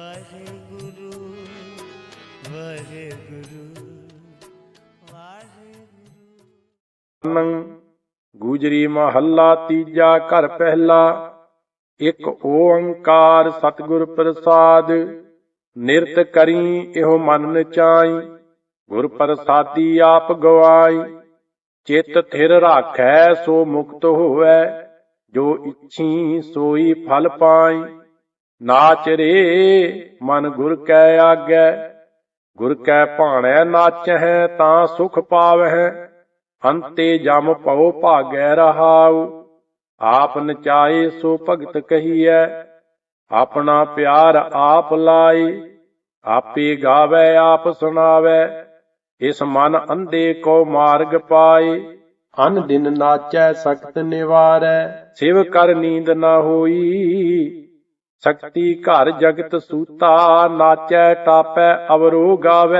ਵਾਹਿਗੁਰੂ ਵਾਹਿਗੁਰੂ ਵਾਹਿਗੁਰੂ। ਗੂਜਰੀ ਮਹੱਲਾ ਤੀਜਾ ਘਰ ਪਹਿਲਾ, ਇੱਕ ਓੰਕਾਰ ਸਤਿਗੁਰ ਪ੍ਰਸਾਦ, ਨਿਰਤ ਕਰੀ ਇਹੋ ਮਨ ਨਚਾਈ ਗੁਰ ਪ੍ਰਸਾਦੀ ਆਪ ਗਵਾਈ, ਚਿਤ ਥਿਰ ਰਾਖੈ ਸੋ ਮੁਕਤ ਹੋਵੈ, ਜੋ ਇੱਛੀ ਸੋਈ ਫਲ ਪਾਈ। ਨਾਚ ਰੇ ਮਨ ਗੁਰ ਕੈ ਆਗੈ। ਗੁਰ ਕੈ ਭਾਣੈ ਨਾਚਹਿ, ਤਾਂ ਸੁਖ ਪਾਵਹਿ। ਅੰਤੇ ਜਮ ਭਉ ਭਾਗੈ ਰਹਾਉ। ਆਪ ਨਚਾਏ ਸੋ ਭਗਤ ਕਹੀਐ। ਆਪਣਾ ਪਿਆਰ ਆਪ ਲਾਏ। ਆਪੇ ਗਾਵੇ, ਆਪ ਸੁਣਾਵੇ। ਇਸ ਮਨ ਅੰਧੇ ਕੋ ਮਾਰਗ ਪਾਏ। ਅਨ ਦਿਨ ਨਾਚੈ, ਸਖਤ ਨਿਵਾਰੈ। ਸਿਵ ਕਰ ਨੀਂਦ ਨਾ ਹੋਈ। ਸ਼ਕਤੀ ਘਰ ਜਗਤ ਸੂਤਾ, ਨਾਚੈ ਟਾਪੈ ਅਵਰੋ ਗਾਵੇ।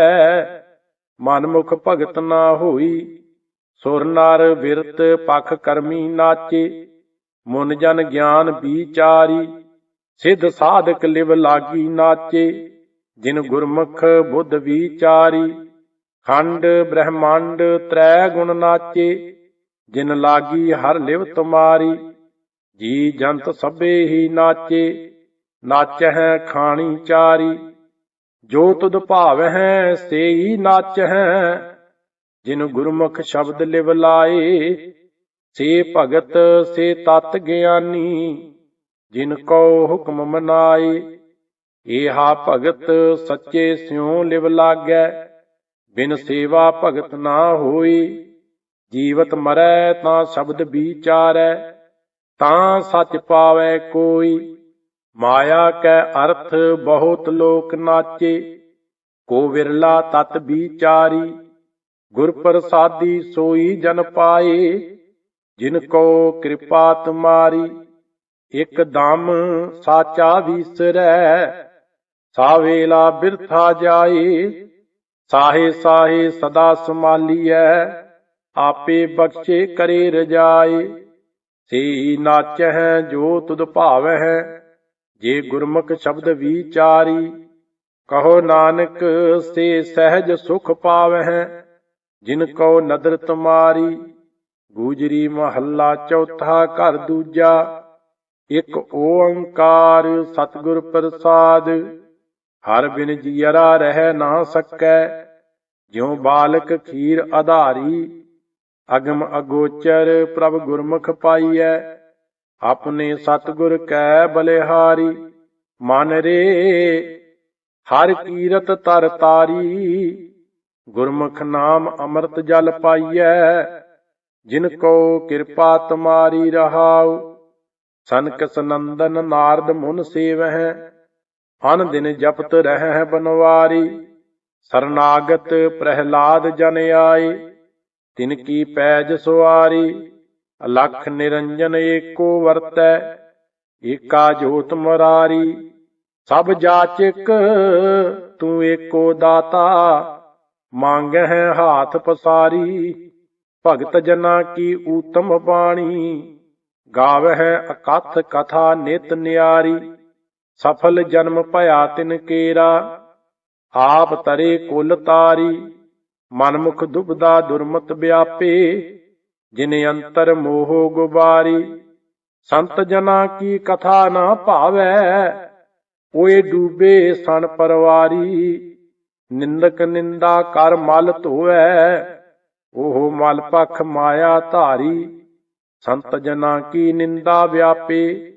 ਮਨ ਮੁਖ ਭਗਤ ਨਾ ਹੋਈ, ਸੁਰ ਨਰ ਵਿਰਤ ਪਖ ਕਰਮੀ ਨਾਚੇ। ਮਨ ਜਨ ਗਿਆਨ ਵਿਚਾਰੀ, ਸਿੱਧ ਸਾਧਕ ਲਿਵ ਲਾਗੀ ਨਾਚੇ। ਜਿਨ ਗੁਰਮੁਖ ਬੁੱਧ ਵਿਚਾਰੀ, ਖੰਡ ਬ੍ਰਹਮੰਡ ਤ੍ਰੈ ਗੁਣ ਨਾਚੇ। ਜਿਨ ਲਾਗੀ ਹਰ ਲਿਵ ਤੁਮਾਰੀ, ਜੀ ਜੰਤ ਸਭੇ ਹੀ ਨਾਚੇ। ਨਾਚਹਿ ਖਾਣੀ ਚਾਰੀ, ਜੋ ਤੁਧ ਭਾਵਹਿ ਸੇਈ ਨਾਚਹਿ, ਜਿਨ ਗੁਰਮੁਖ ਸ਼ਬਦ ਲਿਵ ਲਾਏ, ਸੇ ਭਗਤ ਸੇ ਤਤ ਗਿਆਨੀ, ਜਿਨ ਕੋ ਹੁਕਮ ਮਨਾਏ, ਏਹਾ ਭਗਤ ਸੱਚੇ ਸਿਉ ਲਿਵ ਲਾਗੈ, ਬਿਨ ਸੇਵਾ ਭਗਤ ਨਾ ਹੋਈ ਜੀਵਤ ਮਰੈ ਤਾਂ ਸ਼ਬਦ ਵਿਚਾਰੈ ਤਾਂ ਸੱਚ ਪਾਵੈ ਕੋਈ। ਮਾਇਆ ਕੈ ਅਰਥ ਬਹੁਤ ਲੋਕ ਨਾਚੇ, ਕੋ ਵਿਰਲਾ ਤਤ ਵਿਚਾਰੀ, ਗੁਰ ਪ੍ਰਸਾਦੀ ਸੋਈ ਜਨ ਪਾਏ, ਜਿਨ ਕੋ ਕਿਰਪਾ ਤੁਮਾਰੀ, ਇਕ ਦਮ ਸਾਚਾ ਵਿਸਰੈ ਸਾਵੇਲਾ ਬਿਰਥਾ ਜਾਏ, ਸਾਹੇ ਸਾਹੇ ਸਦਾ ਸੰਭਾਲੀਐ, ਆਪੇ ਬਖਸ਼ੇ ਕਰੇ ਰਜਾਏ ਸੇ ਨਾਚਹਿ ਜੋ ਤੁਧ ਭਾਵਹਿ ਜੇ ਗੁਰਮੁਖ ਸ਼ਬਦ ਵਿਚਾਰੀ, ਕਹੋ ਨਾਨਕ ਸੇ ਸਹਿਜ ਸੁਖ ਪਾਵਹਿ, ਜਿਨ ਕੋ ਨਦਰ ਤੁਮਾਰੀ, ਗੂਜਰੀ ਮਹੱਲਾ ਚੌਥਾ ਘਰ ਦੂਜਾ, ਇੱਕ ਓੰਕਾਰ ਸਤਿਗੁਰ ਪ੍ਰਸਾਦ, ਹਰ ਬਿਨ ਜੀਅਰਾ ਰਹਿ ਨਾ ਸਕੈ, ਜਿਉ ਬਾਲਕ ਖੀਰ ਆਧਾਰੀ ਅਗਮ ਅਗੋਚਰ ਪ੍ਰਭ ਗੁਰਮੁਖ ਪਾਈਐ। ਆਪਣੇ ਸਤਿਗੁਰ ਕੈ ਬਲਿਹਾਰੀ, ਮਨ ਰੇ, ਹਰ ਕੀਰਤ ਤਰ ਤਾਰੀ। ਗੁਰਮੁਖ ਨਾਮ ਅੰਮ੍ਰਿਤ ਜਲ ਪਾਈਐ, ਜਿਨ ਕੋ ਕਿਰਪਾ ਤੁਮਾਰੀ ਰਹਾਉ। ਸਨਕ ਸਨੰਦਨ ਨਾਰਦ ਮੁਨ ਸੇਵਹਿ, ਅਨ ਦਿਨ ਜਪਤ ਰਹਿ ਬਨਵਾਰੀ। ਸਰਨਾਗਤ ਪ੍ਰਹਿਲਾਦ ਜਨ ਆਏ, ਤਿਨ ਕੀ ਪੈਜ ਸੁਆਰੀ। ਅਲਖ ਨਿਰੰਜਨ ਏਕੋ ਵਰਤੈ, ਏਕਾ ਜੋਤ ਮਰਾਰੀ, ਸਭ ਜਾਚਕ ਤੂੰ ਏਕੋ ਦਾਤਾ, ਮੰਗਹਿ ਹਾਥ ਪਸਾਰੀ, ਭਗਤ ਜਨਾ ਕੀ ਊਤਮ ਬਾਣੀ, ਗਾਵਹਿ ਅਕਥ ਕਥਾ ਨਿਤ ਨਿਆਰੀ, ਸਫਲ ਜਨਮ ਭਇਆ ਤਿਨ ਕੇਰਾ, ਆਪ ਤਰੇ ਕੁਲ ਤਾਰੀ, ਮਨਮੁਖ ਦੁਬਦਾ ਦੁਰਮਤ ਵਿਆਪੇ ਜਿਨ ਅੰਤਰ ਮੋਹ ਗੁਬਾਰੀ, ਸੰਤ ਜਨਾ ਕੀ ਕਥਾ ਨਾ ਭਾਵੈ ਓਏ ਡੂਬੇ ਸਣ ਪਰਵਾਰੀ, ਨਿੰਦਕ ਨਿੰਦਾ ਕਰ ਮਲ ਧੋਵੈ। ਉਹ ਮਲ ਪਖ ਮਾਇਆ ਧਾਰੀ, ਸੰਤ ਜਨਾ ਕੀ ਨਿੰਦਾ ਵਿਆਪੇ,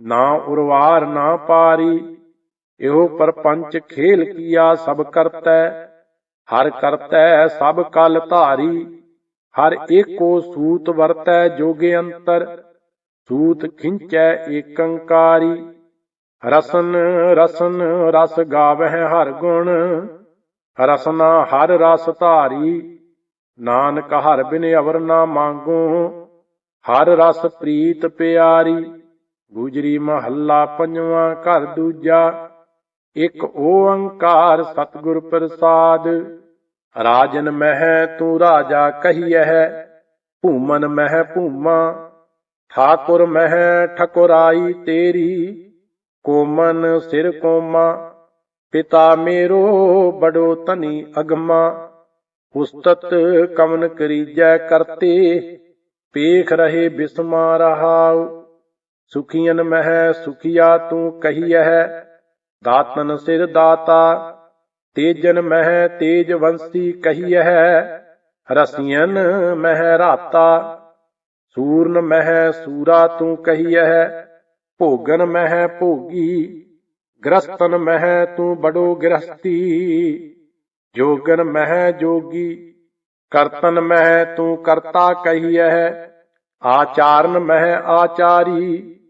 ਨਾ ਉਰਵਾਰ ਨਾ ਪਾਰੀ। ਇਹੋ ਪਰਪੰਚ ਖੇਲ ਕੀਆ ਸਭ ਕਰਤੈ, ਹਰ ਕਰਤੈ ਸਭ ਕਲ ਧਾਰੀ। ਹਰ ਏਕੋ ਸੂਤ ਵਰਤੈ ਜੋਗੇ ਅੰਤਰ, ਸੂਤ ਖਿੰਚੈ ਏਕੰਕਾਰੀ। ਰਸਨ ਰਸਨ ਰਸ ਗਾਵਹਿ ਹਰ ਗੁਣ, ਰਸਨਾ ਹਰ ਰਸ ਧਾਰੀ। ਨਾਨਕ ਹਰ ਬਿਨ ਅਵਰ ਨਾ ਮੰਗੋ, ਹਰ ਰਸ ਪ੍ਰੀਤ ਪਿਆਰੀ। ਗੁਜਰੀ ਮਹੱਲਾ ਪੰਜਵਾਂ ਘਰ ਦੂਜਾ, ਇੱਕ ਓੰਕਾਰ ਸਤਿਗੁਰ ਪ੍ਰਸਾਦ। ਰਾਜਨ ਮਹਿ ਤੂੰ ਰਾਜਾ ਕਹੀਐ, ਭੂਮਨ ਮਹਿ ਭੂਮਾ, ਠਾਕੁਰ ਮਹਿ ਠਕੁਰਾਈ ਤੇਰੀ, ਕੋਮਨ ਸਿਰ ਕੋਮਾ, ਪਿਤਾ ਮੇਰੋ ਬੜੋ ਤਨੀ ਅਗਮਾ, ਉਸਤਤ ਕਮਨ ਕਰੀਜੈ ਕਰਤੇ, ਪੇਖ ਰਹੇ ਬਿਸਮਾ ਰਹਾਉ ਸੁਖੀਨ ਮਹਿ ਸੁਖੀਆ ਤੂੰ ਕਹੀਐ, ਦਾਤਨ ਸਿਰ ਦਾਤਾ ਤੇਜਨ ਮਹਿ ਤੇਜ ਵੰਸੀ ਕਹੀਐ ਰਸੀਨ ਮਹਿ ਰਾਤਾ। ਸੂਰਨ ਮਹਿ ਸੂਰਾ ਤੂੰ ਕਹੀਐ, ਭੋਗਨ ਮਹਿ ਭੋਗੀ, ਗ੍ਰਸਤਨ ਮਹਿ ਤੂੰ ਬੜੋ ਗ੍ਰਸਤੀ। ਜੋਗਨ ਮਹਿ ਜੋਗੀ, ਕਰਤਨ ਮਹਿ ਤੂੰ ਕਰਤਾ ਕਹੀਐ, ਆਚਾਰਨ ਮਹਿ ਆਚਾਰੀ,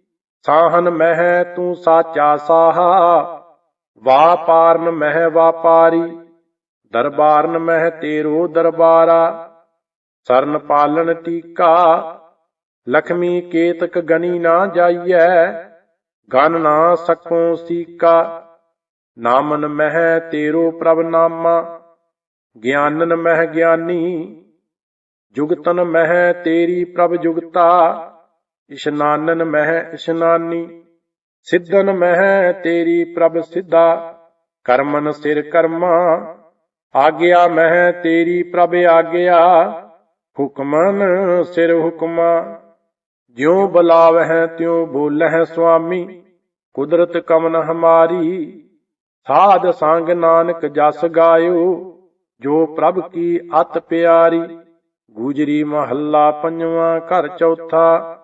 ਸਾਹਨ ਮਹਿ ਤੂੰ ਸਾਚਾ ਸਾਹਾ। ਵਾਪਾਰਨ ਮਹਿ ਵਾਪਾਰੀ, ਦਰਬਾਰਨ ਮਹਿ ਤੇਰੋ ਦਰਬਾਰਾ, ਸਰਨ ਪਾਲਣ ਟੀਕਾ ਲਖਮੀ ਕੇਤਕ ਗਨੀ ਨਾ ਜਾਈਐ, ਗਨ ਨਾ ਸਕੋ ਸੀਕਾ, ਨਾਮਨ ਮਹਿ ਤੇਰੋ ਪ੍ਰਭ ਨਾਮਾ, ਗਿਆਨਨ ਮਹਿ ਗਿਆਨੀ, ਜੁਗਤਨ ਮਹਿ ਤੇਰੀ ਪ੍ਰਭ ਜੁਗਤਾ, ਇਸ਼ਨਾਨਨ ਮਹਿ ਇਸ਼ਨਾਨੀ। ਸਿੱਧਨ ਮਹਿ ਤੇਰੀ ਪ੍ਰਭ ਸਿੱਧਾ, ਕਰਮਨ ਸਿਰ ਕਰਮਾ। ਆਗਿਆ ਮਹਿ ਤੇਰੀ ਪ੍ਰਭ ਆਗਿਆ, ਹੁਕਮਨ ਸਿਰ ਹੁਕਮਾ। ਜਿਉ ਬੁਲਾਵਹਿ ਤਿਉ ਬੋਲਹਿ ਸੁਆਮੀ, ਕੁਦਰਤ ਕਮਨ ਹਮਾਰੀ। ਸਾਧ ਸੰਗ ਨਾਨਕ ਜਸ ਗਾਇਓ, ਜੋ ਪ੍ਰਭ ਕੀ ਅਤ ਪਿਆਰੀ। ਗੁਜਰੀ ਮਹੱਲਾ ਪੰਜਵਾਂ ਘਰ ਚੌਥਾ।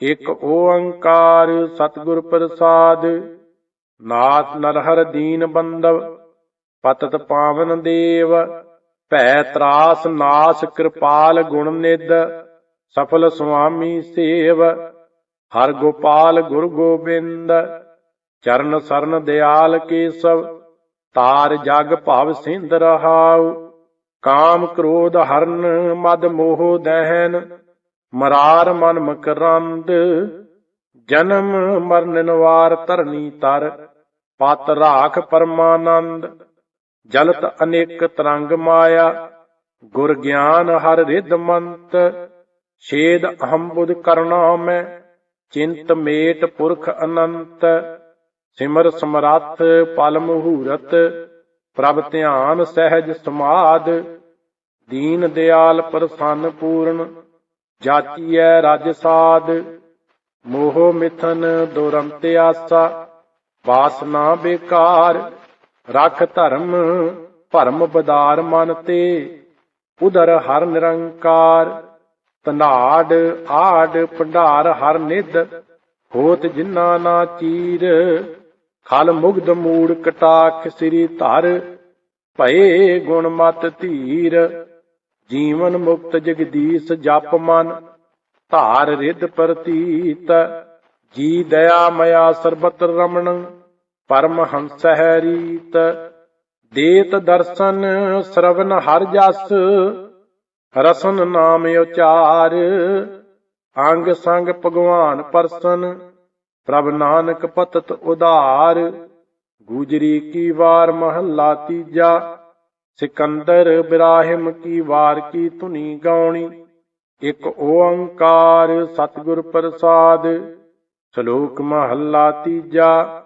ਇੱਕ ਓੰਕਾਰ ਸਤਿਗੁਰ ਪ੍ਰਸਾਦ, ਨਾਥ ਨਰਹਰ ਦੀਨ ਬੰਦਵ ਪਤਤ ਪਾਵਨ ਦੇਵ, ਭੈ ਤਰਾਸ ਨਾਸ ਕਿਰਪਾਲ ਗੁਣ ਨਿਦ ਸਫਲ ਸੁਆਮੀ ਸੇਵ, ਹਰ ਗੋਪਾਲ ਗੁਰ ਗੋਬਿੰਦ, ਚਰਨ ਸਰਨ ਦਿਆਲ ਕੇਸਵ, ਤਾਰ ਜਗ ਭਵ ਸਿੰਧ ਰਹਾਉ, ਕਾਮ ਕ੍ਰੋਧ ਹਰਨ ਮਦ ਮੋਹ ਦਹਿਨ ਮਰਾਰ ਮਨ ਮਕਰੰਦ, ਜਨਮ ਮਰਨ ਨਿਵਾਰ ਧਰਨੀ ਤਰ, ਪਤ ਰਾਖ ਪਰਮਾਨੰਦ, ਜਲਤ ਅਨੇਕ ਤਰੰਗ ਮਾਇਆ, ਗੁਰ ਗਿਆਨ ਹਰ ਰਿਧ ਮੰਤ, ਛੇਦ ਅਹੰ ਕਰਨਾ ਮੈਂ, ਚਿੰਤ ਮੇਟ ਪੁਰਖ ਅਨੰਤ, ਸਿਮਰ ਸਮਰੱਥ ਪਲ ਮਹੂਰਤ, ਪ੍ਰਭ ਧਿਆਨ ਸਹਿਜ ਸਮਾਦ, ਦੀਨ ਦਿਆਲ ਪ੍ਰਸੰਨ ਪੂਰਨ ਜਾਚੀਐ ਰਜ ਸਾਧ, ਮੋਹ ਮਿਥਨ ਦੁਰੰਤ ਆਸਾ ਵਾਸਨਾ ਬੇਕਾਰ, ਰਖ ਧਰਮ, ਭਰਮ ਬਦਾਰ ਮਨ ਤੇ ਉਦਰ ਹਰ ਨਿਰੰਕਾਰ ਤਨਾੜ ਆੜ, ਭੰਡਾਰ ਹਰ ਨਿਦ ਹੋਤ ਜਿਨਾ ਨਾ ਚੀਰ, ਖਲ ਮੁਗਧ ਮੂੜ ਕਟਾਖ ਸ੍ਰੀ ਧਰ, ਭਏ ਗੁਣ ਮਤ ਧੀਰ ਜੀਵਨ ਮੁਕਤ ਜਗਦੀਸ਼ ਜਪ ਮਨ, ਧਾਰ ਰਿੱਧ ਪ੍ਰਤੀਤ। ਜੀ ਦਇਆ ਮਇਆ ਸਰਬਤ ਰਮਣ, ਪਰਮ ਹੰਸ ਹੈ ਰੀਤ। ਦੇਤ ਦਰਸ਼ਨ ਸਰਵਨ ਹਰ ਜਸ, ਰਸਨ ਨਾਮ ਉਚਾਰ। ਅੰਗ ਸੰਗ ਭਗਵਾਨ ਪਰਸਨ, ਪ੍ਰਭ ਨਾਨਕ ਪਤਤ ਉਧਾਰ। ਗੁਜਰੀ ਕੀ ਵਾਰ ਮਹੱਲਾ ਤੀਜਾ ਸਿਕੰਦਰ ਇਬਰਾਹਿਮ ਕੀ ਵਾਰ ਕੀ ਧੁਨੀ ਗਾਉਣੀ, ਇਕ ਓੰਕਾਰ ਸਤਿਗੁਰ ਪ੍ਰਸਾਦ, ਸ਼ਲੋਕ ਮਹੱਲਾ ਤੀਜਾ,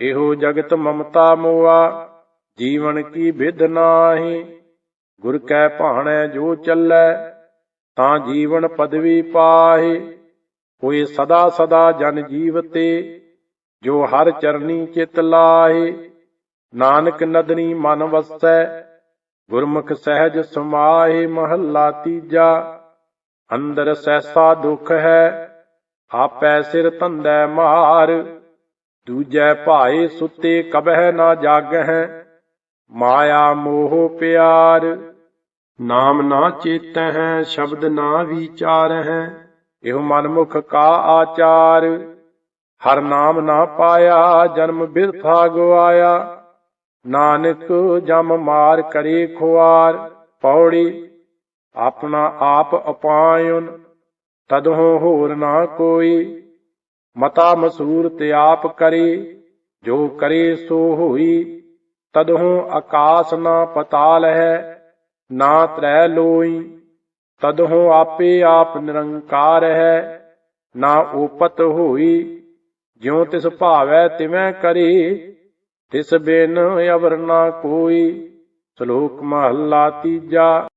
ਇਹੋ ਜਗਤ ਮਮਤਾ ਮੋਆ, ਜੀਵਨ ਕੀ ਵਿਧ ਨਾਹੀ, ਗੁਰ ਕੈ ਭਾਣੈ ਜੋ ਚੱਲੈ, ਤਾਂ ਜੀਵਨ ਪਦਵੀ ਪਾਹੇ, ਹੋਏ ਸਦਾ ਸਦਾ ਜਨ ਜੀਵਤੇ, ਜੋ ਹਰ ਚਰਨੀ ਚਿਤ ਲਾਹੇ। ਨਾਨਕ ਨਦਨੀ ਮਨ ਵਸੈ, ਗੁਰਮੁਖ ਸਹਿਜ ਸਮਾਏ ਮਹੱਲਾ ਤੀਜਾ। ਅੰਦਰ ਸੈਸਾ ਦੁਖ ਹੈ, ਆਪੈ ਸਿਰ ਧੰਦੈ ਮਾਰ। ਦੂਜੈ ਭਾਏ ਸੁਤੇ ਕਬਹਿ ਨਾ ਜਾਗਹਿ, ਮਾਇਆ ਮੋਹ ਪਿਆਰ। ਨਾਮ ਨਾ ਚੇਤਹਿ, ਸ਼ਬਦ ਨਾ ਵਿਚਾਰਹਿ, ਇਹੋ ਮਨਮੁਖ ਕਾ ਆਚਾਰ। ਹਰ ਨਾਮ ਨਾ ਪਾਇਆ, ਜਨਮ ਬਿਰਥਾ ਗਵਾਇਆ। ਨਾਨਕ ਜਮ ਮਾਰ ਕਰੇ ਖੁਆਰ, ਪੌੜੀ, ਆਪਣਾ ਆਪ ਅਪਾਇਨ ਤਦਹੁ ਹੋਰ ਨਾ ਕੋਈ। ਮਤਾ ਮਸੂਰ ਤੇ ਆਪ ਕਰੇ, ਜੋ ਕਰੇ ਸੋ ਹੋਈ। ਤਦਹੁ ਆਕਾਸ ਨਾ ਪਤਾਲ ਹੈ, ਨਾ ਤ੍ਰੈ ਲੋਈ। ਤਦਹੁ ਆਪੇ ਆਪ ਨਿਰੰਕਾਰ ਹੈ, ਨਾ ਉਪਤ ਹੋਈ। ਜਿਉ ਤਿਸ ਭਾਵੈ ਤਿਵੈ ਕਰੇ ਤਿਸ ਬਿਨ ਅਵਰ ਨਾ ਕੋਈ ਸ਼ਲੋਕ ਮਹੱਲਾ ਤੀਜਾ।